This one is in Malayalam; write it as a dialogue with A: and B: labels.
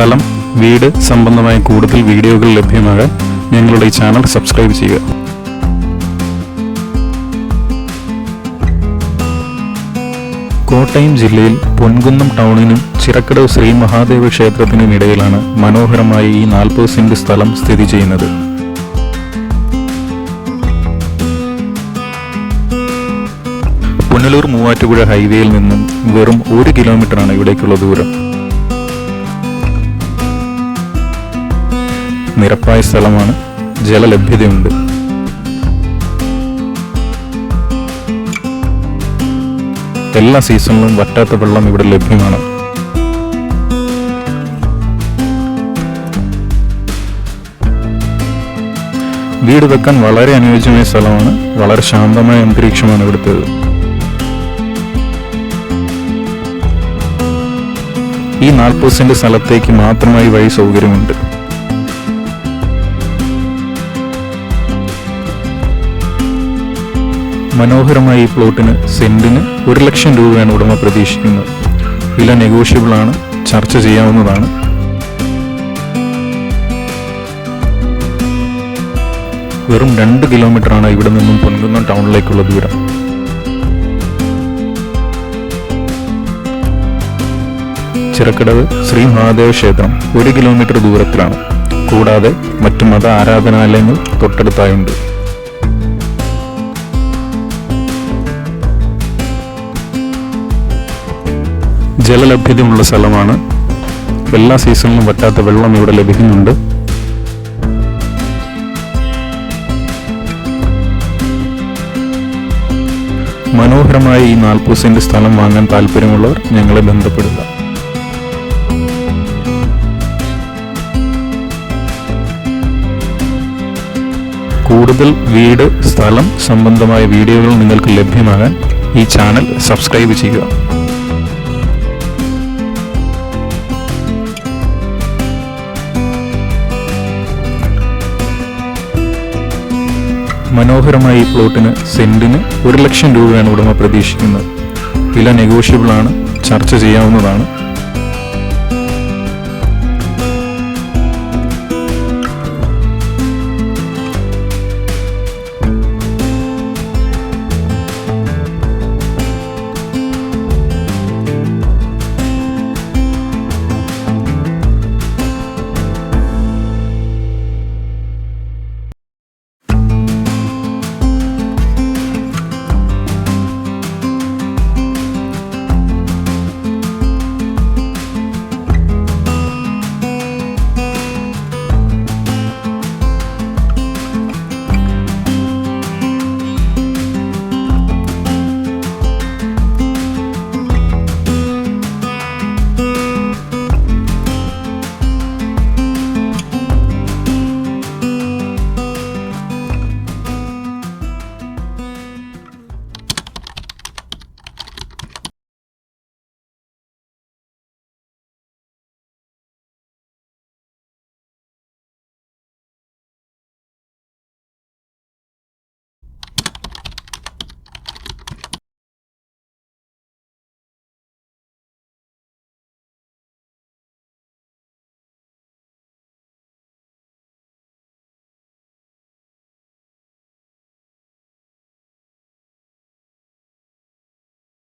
A: സ്ഥലം വീട് സംബന്ധമായ കൂടുതൽ വീഡിയോകൾ ലഭ്യമാകാൻ ഞങ്ങളുടെ ഈ ചാനൽ സബ്സ്ക്രൈബ് ചെയ്യുക. കോട്ടയം ജില്ലയിൽ പൊൻകുന്നം ടൗണിനും ചിറക്കടവ് ശ്രീ മഹാദേവ ക്ഷേത്രത്തിനും ഇടയിലാണ് മനോഹരമായ ഈ നാൽപ്പത് സെന്റ് സ്ഥലം സ്ഥിതി ചെയ്യുന്നത്. പുനലൂർ മൂവാറ്റുപുഴ ഹൈവേയിൽ നിന്നും വെറും ഒരു കിലോമീറ്ററാണ് ഇവിടേക്കുള്ള ദൂരം. നിരപ്പായ സ്ഥലമാണ്. ജലലഭ്യതയുണ്ട്. എല്ലാ സീസണിലും വറ്റാത്ത വെള്ളം ഇവിടെ ലഭ്യമാണ്. വീട് വെക്കാൻ വളരെ അനുയോജ്യമായ സ്ഥലമാണ്. വളരെ ശാന്തമായ അന്തരീക്ഷമാണ് ഇവിടുത്തേത് ഈ നാൽപ്പത് സെന്റ് സ്ഥലത്തേക്ക് മാത്രമായി വഴി സൗകര്യമുണ്ട്. മനോഹരമായ ഈ പ്ലോട്ടിന് സെന്റിന് ഒരു ലക്ഷം രൂപയാണ് ഉടമ പ്രതീക്ഷിക്കുന്നത്. വില നെഗോഷ്യബിൾ ആണ് ചർച്ച ചെയ്യാവുന്നതാണ്. വെറും രണ്ട് കിലോമീറ്ററാണ് ഇവിടെ നിന്നും പൊൻകുന്നം ടൗണിലേക്കുള്ള ദൂരം. ചിറക്കടവ് ശ്രീ മഹാദേവ ക്ഷേത്രം ഒരു കിലോമീറ്റർ ദൂരത്തിലാണ്. കൂടാതെ മറ്റു മത ആരാധനാലയങ്ങൾ തൊട്ടടുത്തായുണ്ട്. ജലലഭ്യതയുള്ള സ്ഥലമാണ്. എല്ലാ സീസണിലും പറ്റാത്ത വെള്ളം ഇവിടെ ലഭിക്കുന്നുണ്ട്. മനോഹരമായ ഈ നാൽപ്പത് സെന്റ് സ്ഥലം വാങ്ങാൻ താല്പര്യമുള്ളവർ ഞങ്ങളെ ബന്ധപ്പെടുക. കൂടുതൽ വീട് സ്ഥലം സംബന്ധമായ വീഡിയോകൾ നിങ്ങൾക്ക് ലഭ്യമാകാൻ ഈ ചാനൽ സബ്സ്ക്രൈബ് ചെയ്യുക. മനോഹരമായ ഈ പ്ലോട്ടിന് സെന്റിന് ഒരു ലക്ഷം രൂപയാണ് ഉടമ പ്രതീക്ഷിക്കുന്നത്. വില നെഗോഷ്യബിൾ ആണ്. ചർച്ച ചെയ്യാവുന്നതാണ്.